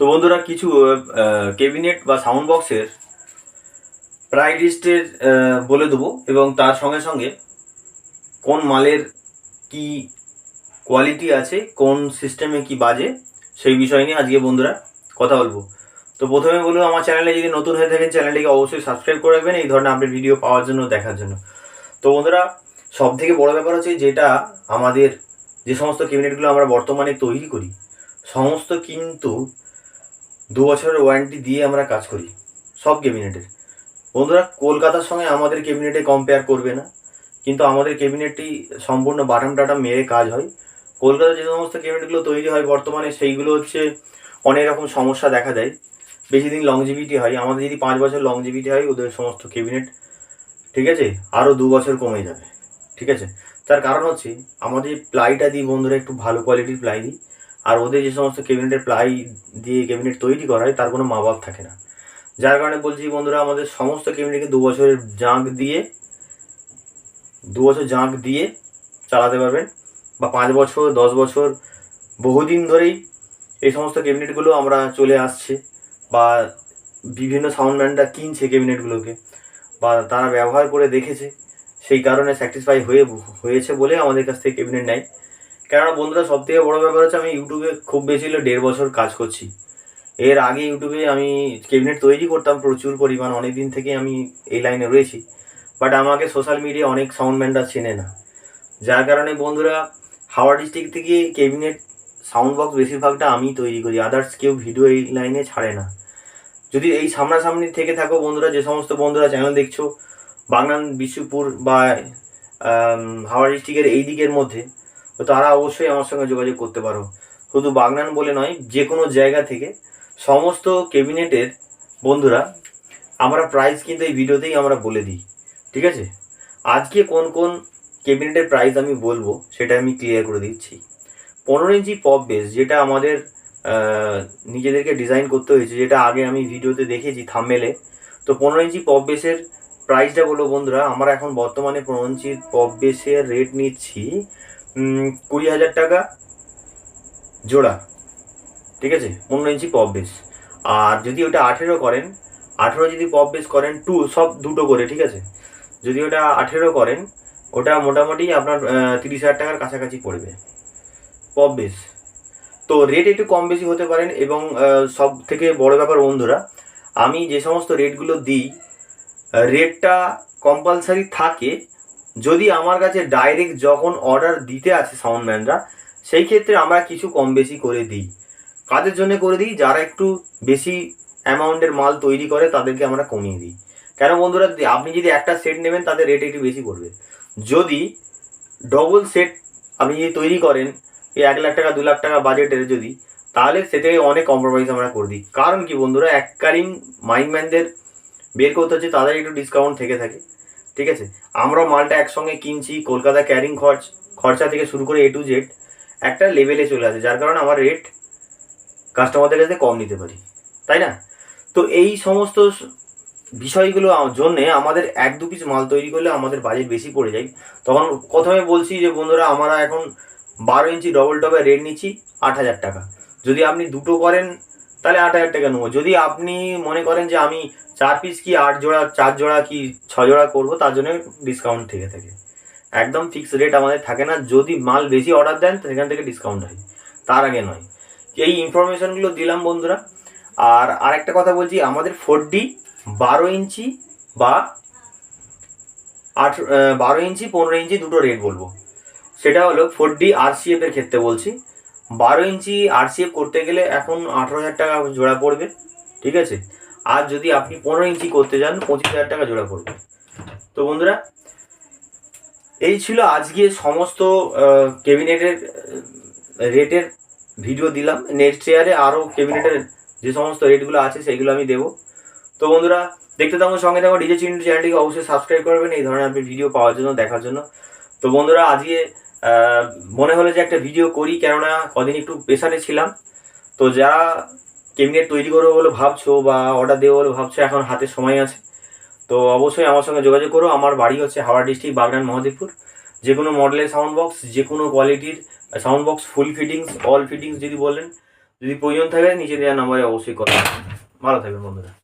তো বন্ধুরা, কিছু কেবিনেট বা সাউন্ড বক্সের প্রাইস লিস্টের বলে দেবো এবং তার সঙ্গে সঙ্গে কোন মালের কি কোয়ালিটি আছে, কোন সিস্টেমে কি বাজে, সেই বিষয় নিয়ে আজকে বন্ধুরা কথা বলব। তো প্রথমে বলব, আমার চ্যানেলে যদি নতুন হয়ে থাকেন চ্যানেলটিকে অবশ্যই সাবস্ক্রাইব করে রাখবেন এই ধরনের আপডেট ভিডিও পাওয়ার জন্য, দেখার জন্য। তো বন্ধুরা সব থেকে বড় ব্যাপার হচ্ছে যেটা আমাদের যে সমস্ত ক্যাবিনেটগুলো আমরা বর্তমানে তৈরি করি, সমস্ত কিন্তু দু বছরের ওয়ারেন্টি দিয়ে আমরা কাজ করি, সব ক্যাবিনেটের বন্ধুরা, কলকাতার সঙ্গে আমাদের ক্যাবিনেটে কম্পেয়ার করবে না, কিন্তু আমাদের ক্যাবিনেটটি সম্পূর্ণ বাটাম টাটাম মেরে কাজ হয়। কলকাতার যে সমস্ত ক্যাবিনেটগুলো তৈরি হয় বর্তমানে, সেইগুলো হচ্ছে অনেক রকম সমস্যা দেখা দেয়। বেশি দিন লংজিভিটি হয়, আমাদের যদি পাঁচ বছর লংজিভিটি হয়, ওদের সমস্ত ক্যাবিনেট ঠিক আছে? আরও দু বছর কমে যাবে, ঠিক আছে? তার কারণ হচ্ছে, আমাদের প্লাইটা দিই বন্ধুরা, একটু ভালো কোয়ালিটির প্লাই দিই। আর ওদের যে সমস্ত ক্যাবিনেটের প্লাই দিয়ে ক্যাবিনেট তৈরি করা হয়, তার কোনো মা বাপ থাকে না। যার কারণে বলছি বন্ধুরা, আমাদের সমস্ত ক্যাবিনেটকে দু বছরের জাঁক দিয়ে দু বছর জাঁক দিয়ে চালাতে পারবেন। বা পাঁচ বছর, দশ বছর, বহুদিন ধরেই এই সমস্ত ক্যাবিনেটগুলো আমরা চলে আসছে। বা বিভিন্ন সাউন্ডম্যানরা কিনছে ক্যাবিনেটগুলোকে বা তারা ব্যবহার করে দেখেছে। সেই কারণে স্যাটিসফাই হয়ে, হয়েছে বলে আমাদের কাছ থেকে ক্যাবিনেট নেয়। কেননা বন্ধুরা সব থেকে বড়ো ব্যাপার হচ্ছে আমি ইউটিউবে খুব বেশি হলে দেড় বছর কাজ করছি। এর আগে ইউটিউবে আমি ক্যাবিনেট তৈরি করতাম প্রচুর পরিমাণ অনেক দিন থেকে আমি এই লাইনে রয়েছি। বাট আমাকে সোশ্যাল মিডিয়া অনেক সাউন্ডম্যানরা চেনে না। যার কারণে বন্ধুরা, হাওড়া ডিস্ট্রিক্ট থেকে ক্যাবিনেট সাউন্ড বক্স বেশিরভাগটা আমি তৈরি করি আদার্স কেউ ভিডিও এই লাইনে ছাড়ে না। যদি এই সামনাসামনি থেকে থাকো বন্ধুরা, যে সমস্ত বন্ধুরা চ্যানেল দেখছ, বাগনান বিশ্বপুর বা হাওড়া ডিস্ট্রিক্টের এই দিকের মধ্যে তো তারা অবশ্যই আমার সঙ্গে যোগাযোগ করতে পারো। শুধু বাগনান বলে নয় যে কোনো জায়গা থেকে সমস্ত ক্যাবিনেটের বন্ধুরা, আমরা প্রাইস কিন্তু এই ভিডিওতেই আমরা বলে দিই, ঠিক আছে? আজকে কোন কোন ক্যাবিনেটের প্রাইস আমি বলব, সেটা আমি ক্লিয়ার করে দিচ্ছি। পনেরো ইঞ্চি পপ বেস যেটা আমাদের নিজেদেরকে ডিজাইন করতে হয়েছে, যেটা আগে আমি ভিডিওতে দেখেছি থামমেলে তো পনেরো ইঞ্চি পপ বেসের প্রাইসটা বলব বন্ধুরা, আমরা এখন বর্তমানে পনেরো ইঞ্চি পপ বেসের রেট নিচ্ছি কুড়ি হাজার টাকা জোড়া, ঠিক আছে? পনেরো ইঞ্চি পপ বেস। আর যদি ওটা আঠেরো করেন, আঠেরো যদি পপ বেস করেন টু সব দুটো করে, ঠিক আছে? যদি ওটা আঠেরো করেন, ওটা মোটামুটি আপনার তিরিশ হাজার টাকার কাছাকাছি পড়বে। Pop base. তো রেট একটু কম বেশি হতে পারেন এবং সব থেকে বড় ব্যাপার বন্ধুরা, আমি যে সমস্ত রেটগুলো দিই রেটটা কম্পালসারি থাকে যদি আমার কাছে ডাইরেক্ট যখন অর্ডার দিতে আছে সাউন্ডম্যানরা সেই ক্ষেত্রে আমরা কিছু কম বেশি করে দিই। কাদের জন্য করে দিই? যারা একটু বেশি অ্যামাউন্টের মাল তৈরি করে, তাদেরকে আমরা কমিয়ে দিই। কেন বন্ধুরা আপনি যদি একটা সেট নেবেন, তাদের রেট একটু বেশি পড়বে। যদি ডবল সেট আপনি যদি তৈরি করেন, এই এক লাখ টাকা, দু লাখ টাকা বাজেটের যদি, তাহলে সেটা অনেক কম্প্রোমাইজ আমরা করে দিই। কারণ কি বন্ধুরা, এককালীন মাইকম্যানদের বের করতে হচ্ছে, তাদের একটু ডিসকাউন্ট থেকে থাকে। ঠিক আছে? আমরা মালটা একসঙ্গে কিনছি, কলকাতা ক্যারিং খরচ, খরচা থেকে শুরু করে এ টু জেড একটা লেভেলে চলে আসে, যার কারণে আমার রেট কাস্টমারদের কাছে কম নিতে পারি, তাই না? তো এই সমস্ত বিষয়গুলো জন্যে আমাদের এক দু পিস মাল তৈরি করলে আমাদের বাজেট বেশি পড়ে যায়। তখন প্রথমে বলছি যে, বন্ধুরা, আমরা এখন বারো ইঞ্চি ডবল টপে রেট নিচ্ছি আট হাজার টাকা। যদি আপনি দুটো করেন তাহলে আট হাজার টাকা নেব। যদি আপনি মনে করেন যে আমি চার পিস কি, আট জোড়া, চার জোড়া কি, ছ জোড়া করব, তার জন্য ডিসকাউন্ট থেকে থাকে। একদম ফিক্স রেট আমাদের থাকে না। যদি মাল বেশি অর্ডার দেন সেখান থেকে ডিসকাউন্ট হয়। তার আগে নয়। এই ইনফরমেশনগুলো দিলাম বন্ধুরা। আর আরেকটা কথা বলছি, আমাদের ফোর ডি বারো ইঞ্চি বা আট বারো ইঞ্চি, পনেরো ইঞ্চি দুটো রেট বলব। সেটা হলো ফোর ডি আরসিএফ এর ক্ষেত্রে বলছি। বারো ইঞ্চি আরসিএফ করতে গেলে এখন আঠারো হাজার টাকা জোড়া পড়বে, ঠিক আছে? আর যদি আপনি পনেরো ইঞ্চি করতে যান, পঁচিশ হাজার টাকা জোড়া পড়বে। তো বন্ধুরা, এই ছিল আজকে সমস্ত ক্যাবিনেটের রেটের ভিডিও দিলাম। নেক্সট ইয়ারে আরও ক্যাবিনেটের যে সমস্ত রেটগুলো আছে, সেইগুলো আমি দেবো। তো বন্ধুরা, দেখতে থাকুন, সঙ্গে থাকুন, ডিজে চিন্টু চ্যানেলটিকে অবশ্যই সাবস্ক্রাইব করবেন, এই ধরনের আপনি ভিডিও পাওয়ার জন্য, দেখার জন্য। তো বন্ধুরা, আজকে মনে হলো যে একটা ভিডিও করি, কেননা কদিন একটু প্রেশারে ছিলাম। তো যারা ক্যাবিনেট তৈরি করব বলে ভাবছ বা অর্ডার দেবো বলে ভাবছ, এখন হাতে সময় আছে। তো অবশ্যই আমার সঙ্গে যোগাযোগ করো। আমার বাড়ি হচ্ছে হাওড়া ডিস্ট্রিক্ট বাগনান, মহাদেবপুর। যে কোনো মডেলের সাউন্ড বক্স যে কোনো কোয়ালিটির sound box full fittings all fittings যদি বলেন, যদি প্রয়োজন থাকে, নিচে দেওয়া নাম্বারে অবশ্যই কল ভালো থাকবেন, বন্ধুরা।